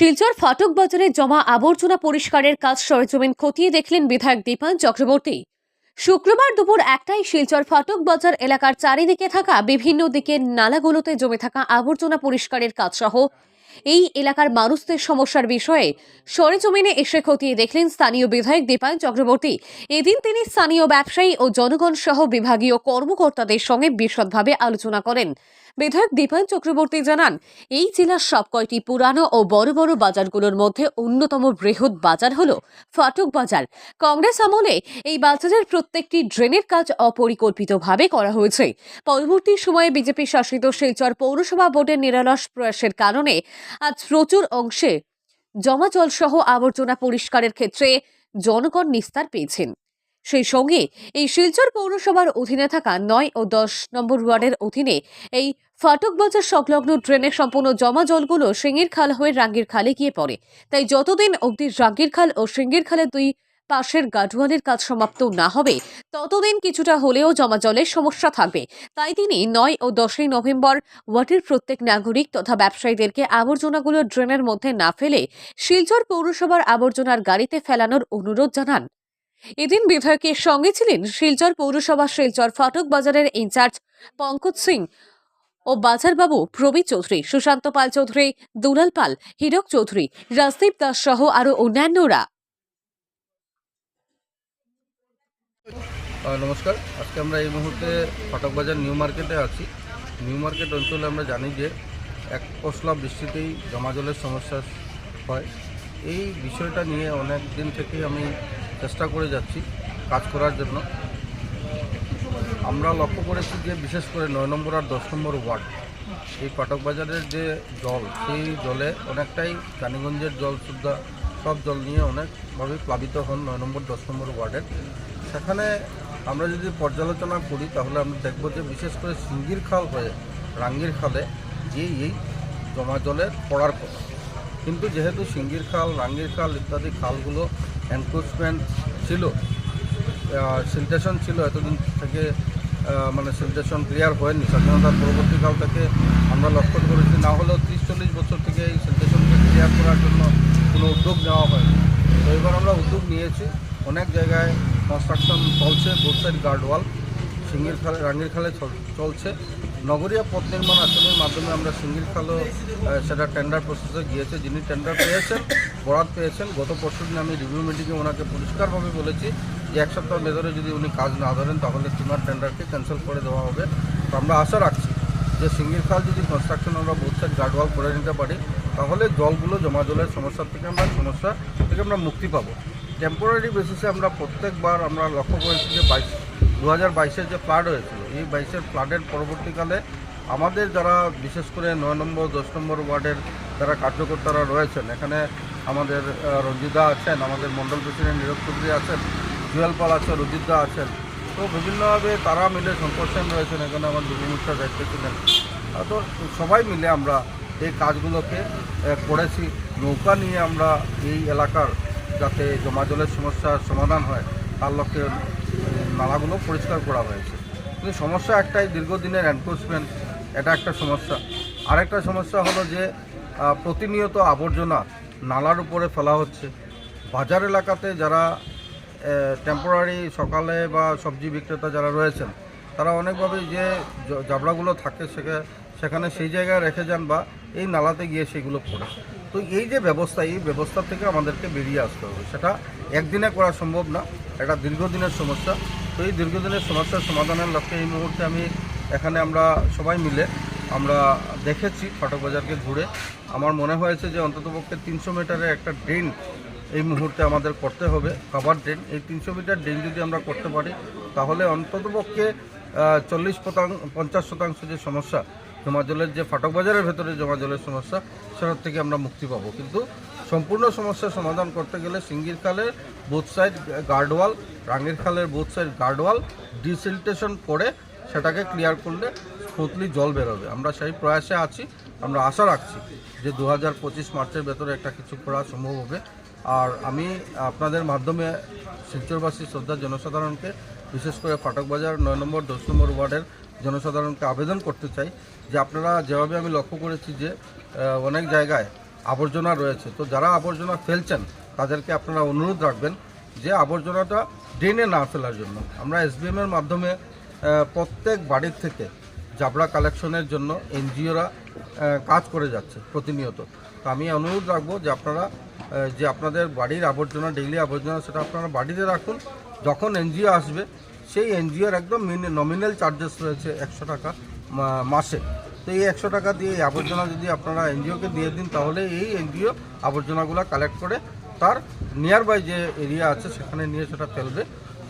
শিলচর ফাটক বাজারে জমা আবর্জনা পরিষ্কারের কাজ সরেজমিন খতিয়ে দেখলেন বিধায়ক দীপান চক্রবর্তী। শুক্রবার দুপুর একটাই শিলচর ফাটক বাজার এলাকার চারিদিকে থাকা বিভিন্ন দিকের নালাগুলোতে জমে থাকা আবর্জনা পরিষ্কারের কাজ সহ এই এলাকার মানুষদের সমস্যার বিষয়ে সরেজমিনে এসে খতিয়ে দেখলেন স্থানীয় বিধায়ক দীপায়ন চক্রবর্তী। এদিন তিনি স্থানীয় ব্যবসায়ী ও জনগণ সহ বিভাগীয় কর্মকর্তাদের সঙ্গে বিশদভাবে আলোচনা করেন। বিধায়ক দীপায়ন চক্রবর্তী জানান, এই জেলার সব কয়টি পুরানো ও বড় বড় বাজারগুলোর মধ্যে অন্যতম বৃহৎ বাজার হল ফাটক বাজার। কংগ্রেস আমলে এই বাজারের প্রত্যেকটি ড্রেনের কাজ অপরিকল্পিতভাবে করা হয়েছে। পরবর্তী সময়ে বিজেপি শাসিত শিলচর পৌরসভা বোর্ডের নিরলস প্রয়াসের কারণে আজ প্রচুর অংশে জমা জল সহ আবর্জনা পরিষ্কারের ক্ষেত্রে জনগণ নিস্তার পেয়েছেন। সেই সঙ্গে এই শিলচর পৌরসভার অধীনে থাকা নয় ও দশ নম্বর ওয়ার্ডের অধীনে এই ফাটক বাজার সংলগ্ন ড্রেনের সম্পূর্ণ জমা জলগুলো সিঙ্গির খাল হয়ে রাঙ্গির খালে গিয়ে পড়ে। তাই যতদিন অবধি রাঙ্গির খাল ও সিঙ্গির খালের দুই পাশের গাডওয়ালের কাজ সমাপ্ত না হবে, ততদিন কিছুটা হলেও জমা জলের সমস্যা থাকবে। তাই তিনি নয় ও দশই নভেম্বর ওয়ার্ডের প্রত্যেক নাগরিক তথা ব্যবসায়ীদেরকে আবর্জনাগুলো ড্রেনের মধ্যে না ফেলে শিলচর পৌরসভার আবর্জনার গাড়িতে ফেলানোর অনুরোধ জানান। এদিন বিধায়কের সঙ্গে ছিলেন শিলচর পৌরসভা শিলচর ফাটক বাজারের ইনচার্জ পঙ্কজ সিং ও বাজারবাবু প্রবীর চৌধুরী, সুশান্ত পাল চৌধুরী, দুলাল পাল, হীরক চৌধুরী, রাজদীপ দাস সহ আরও অন্যান্যরা। নমস্কার। আজকে আমরা এই মুহূর্তে ফটক বাজার নিউ মার্কেটে আছি। নিউ মার্কেট অঞ্চলে আমরা জানি যে এক পশলা বৃষ্টিতেই জমা জলের সমস্যা হয়। এই বিষয়টা নিয়ে অনেক দিন থেকেই আমি চেষ্টা করে যাচ্ছি কাজ করার জন্য। আমরা লক্ষ্য করেছি যে, বিশেষ করে নয় নম্বর আর দশ নম্বর ওয়ার্ড, এই ফটক বাজারের যে জল, সেই জলে অনেকটাই রানীগঞ্জের জল সুদ্ধা, সব জল নিয়ে অনেকভাবে প্লাবিত হন নয় নম্বর, দশ নম্বর ওয়ার্ডের। সেখানে আমরা যদি পর্যালোচনা করি, তাহলে আমরা দেখব যে, বিশেষ করে সিঙ্গির খাল হয়ে রাঙ্গির খালে যে এই জমা জলের পড়ার কথা। কিন্তু যেহেতু সিঙ্গির খাল, রাঙ্গির খাল ইত্যাদি খালগুলো এনক্রোচমেন্ট ছিল সিলটেশন ছিল, এতদিন থেকে মানে সিলটেশন ক্লিয়ার হয়নি। স্বাধীনতার পরবর্তীকাল থেকে আমরা লক্ষ্য করেছি, না হলেও তিরিশ চল্লিশ বছর থেকে এই সিলটেশনকে ক্লিয়ার করার জন্য কোনো উদ্যোগ নেওয়া হয়নি। তো এবার আমরা উদ্যোগ নিয়েছি, অনেক জায়গায় কনস্ট্রাকশন চলছে বোথ সাইড গার্ড ওয়াল সিঙ্গির খালে, রাঙ্গির খালে চল- চলছে। নগরীয় পথ নির্মাণ আসনের মাধ্যমে আমরা সিঙ্গির খালও সেটা টেন্ডার প্রসেসে গিয়েছে। যিনি টেন্ডার পেয়েছেন বরাদ পেয়েছেন। গত পরশু দিন আমি রিভিউ মিটিংয়ে ওনাকে পরিষ্কারভাবে বলেছি যে এক সপ্তাহের ভেতরে যদি উনি কাজ না ধরেন, তাহলে তিমার টেন্ডারকে ক্যান্সেল করে দেওয়া হবে। তো আমরা আশা রাখছি যে সিঙ্গির খাল যদি কনস্ট্রাকশন আমরা বোথ সাইড গার্ডওয়াল করে নিতে পারি, তাহলে জলগুলো জমা জলের সমস্যা থেকে আমরা, সমস্যা থেকে আমরা মুক্তি পাবো। টেম্পোরারি বেসিসে আমরা প্রত্যেকবার আমরা লক্ষ্য করেছি যে বাইশ দু হাজার বাইশের যে ফ্লাড হয়েছিল, এই বাইশের ফ্লাডের পরবর্তীকালে আমাদের যারা, বিশেষ করে নয় নম্বর, দশ নম্বর ওয়ার্ডের যারা কার্যকর্তারা রয়েছেন, এখানে আমাদের আহ, রঞ্জিতা আছেন আমাদের মণ্ডল প্রেসিডেন্ট নীরব চৌধুরী আছেন জুয়েল পাল আছেন রঞ্জিতদা আছেন। তো বিভিন্নভাবে তারা মিলে শঙ্কর সেন রয়েছেন এখানে আমার দুর্গমুষ্ঠা দায়িত্বে ছিলেন তো সবাই মিলে আমরা এই কাজগুলোকে করেছি। নৌকা নিয়ে আমরা এই এলাকার যাতে জমা জলের সমস্যার সমাধান হয় তার লক্ষ্যে নালাগুলো পরিষ্কার করা হয়েছে। কিন্তু সমস্যা একটাই দীর্ঘদিনের এনফোর্সমেন্ট এটা একটা সমস্যা। আরেকটা সমস্যা হলো যে প্রতিনিয়ত আবর্জনা নালার উপরে ফেলা হচ্ছে। বাজার এলাকাতে যারা টেম্পোরারি সকালে বা সবজি বিক্রেতা যারা রয়েছেন, তারা অনেকভাবে যে জাবড়াগুলো থাকে সেখানে সেখানে সেই জায়গায় রেখে যান বা এই নালাতে গিয়ে সেগুলো পড়ে তো এই যে ব্যবস্থা, এই ব্যবস্থা থেকে আমাদেরকে বেরিয়ে আসতে হবে। সেটা একদিনে করা সম্ভব না, এটা দীর্ঘদিনের সমস্যা। তো এই দীর্ঘদিনের সমস্যার সমাধানের লক্ষ্যে এই মুহূর্তে আমি, এখানে আমরা সবাই মিলে আমরা দেখেছি, ফটক বাজারকে ঘুরে। আমার মনে হয়েছে যে অন্ততপক্ষে তিনশো মিটারের একটা ড্রেন এই মুহূর্তে আমাদের করতে হবে কাভার ড্রেন এই তিনশো মিটার ড্রেন যদি আমরা করতে পারি, তাহলে অন্ততপক্ষে চল্লিশ শতাংশ পঞ্চাশ শতাংশ যে সমস্যা জমা জলের যে ফাটক বাজারের ভেতরে জমা জলের সমস্যা, সেটার থেকে আমরা মুক্তি পাবো। কিন্তু সম্পূর্ণ সমস্যার সমাধান করতে গেলে সিঙ্গির খালের বোথ সাইড গার্ডওয়াল রাঙ্গির খালের বোথ সাইড গার্ডওয়াল ডিসিলটেশন করে সেটাকে ক্লিয়ার করলে স্মুথলি জল বেরোবে। আমরা সেই প্রয়াসে আছি। আমরা আশা রাখছি যে দু হাজার পঁচিশ মার্চের ভেতরে একটা কিছু করা সম্ভব হবে। আর আমি আপনাদের মাধ্যমে শিলচরবাসী শ্রদ্ধা জনসাধারণকে, বিশেষ করে ফাটক বাজার নয় নম্বর, দশ নম্বর ওয়ার্ডের জনসাধারণকে আবেদন করতে চাই যে আপনারা যেভাবে আমি লক্ষ্য করেছি যে অনেক জায়গায় আবর্জনা রয়েছে। তো যারা আবর্জনা ফেলছেন, তাদেরকে আপনারা অনুরোধ রাখবেন যে আবর্জনাটা ড্রেনে না ফেলার জন্য। আমরা এসবিএমের মাধ্যমে প্রত্যেক বাড়ির থেকে জাবড়া কালেকশনের জন্য এনজিওরা কাজ করে যাচ্ছে প্রতিনিয়ত। তো আমি অনুরোধ রাখব যে আপনারা যে আপনাদের বাড়ির আবর্জনা ডেইলি আবর্জনা, সেটা আপনারা বাড়িতে রাখুন। যখন এনজিও আসবে, সেই এনজিওর একদম নমিনাল চার্জেস রয়েছে একশো টাকা মাসে। তো এই একশো টাকা দিয়ে এই আবর্জনা যদি আপনারা এনজিওকে দিয়ে দিন, তাহলে এই এনজিও আবর্জনাগুলো কালেক্ট করে তার নিয়ার বাই যে এরিয়া আছে, সেখানে নিয়ে সেটা ফেলবে।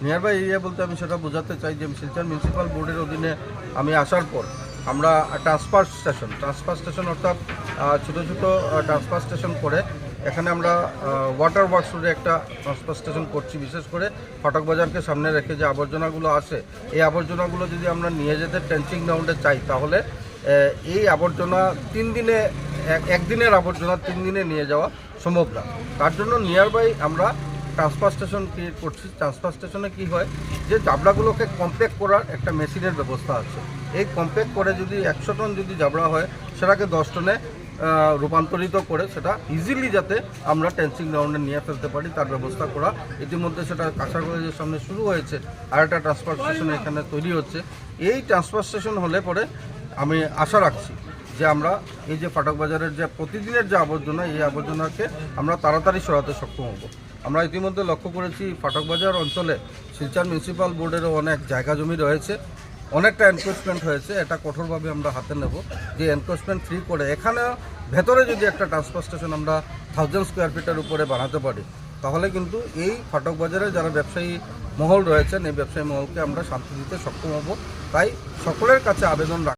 নিয়ার বাই এরিয়া বলতে আমি সেটা বোঝাতে চাই যে শিলচর মিউনিসিপ্যাল বোর্ডের অধীনে আমি আসার পর আমরা ট্রান্সফার স্টেশন ট্রান্সফার স্টেশন অর্থাৎ ছোটো ছোটো ট্রান্সফার স্টেশন করে এখানে আমরা ওয়াটার ওয়ার্কস রোডে একটা ট্রান্সফার স্টেশন করছি। বিশেষ করে ফটক বাজারকে সামনে রেখে যে আবর্জনাগুলো আসে এই আবর্জনাগুলো যদি আমরা নিয়ে যেতে টেন্সিং গ্রাউন্ডে চাই, তাহলে এই আবর্জনা তিন দিনে, এক- একদিনের আবর্জনা তিন দিনে নিয়ে যাওয়া সম্ভব না। তার জন্য নিয়ার বাই আমরা ট্রান্সফার স্টেশন ক্রিয়েট করছি ট্রান্সফার স্টেশনে কি হয়, যে জাবড়াগুলোকে কম্প্যাক্ট করার একটা মেশিনের ব্যবস্থা আছে। এই কম্প্যাক্ট করে যদি একশো টন যদি জাবড়া হয়, সেটাকে দশ টনে রূপান্তরিত করে সেটা ইজিলি যাতে আমরা টেন্সিং গ্রাউন্ডে নিয়ে ফেলতে পারি, তার ব্যবস্থা করা। ইতিমধ্যে সেটা কাঁচা কলেজের সামনে শুরু হয়েছে, আর একটা ট্রান্সফার স্টেশন এখানে তৈরি হচ্ছে। এই ট্রান্সফার স্টেশন হলে পরে আমি আশা রাখছি যে আমরা এই যে ফাটক বাজারের যে প্রতিদিনের যে আবর্জনা, এই আবর্জনাকে আমরা তাড়াতাড়ি সরাতে সক্ষম হব। আমরা ইতিমধ্যে লক্ষ্য করেছি ফাটকবাজার অঞ্চলে শিলচর মিউনিসিপ্যাল বোর্ডেরও অনেক জায়গা জমি রয়েছে। অনেকটা এনক্রোচমেন্ট হয়েছে, এটা কঠোরভাবে আমরা হাতে নেব। যে এনক্রোচমেন্ট ফ্রি করে এখানে ভেতরে যদি একটা ট্রান্সফার স্টেশন আমরা থাউজেন্ড স্কোয়ার ফিটের উপরে বানাতে পারি, তাহলে কিন্তু এই ফাটক বাজারে যারা ব্যবসায়ী মহল রয়েছেন, এই ব্যবসায়ী মহলকে আমরা শান্তি দিতে সক্ষম হব। তাই সকলের কাছে আবেদন রাখ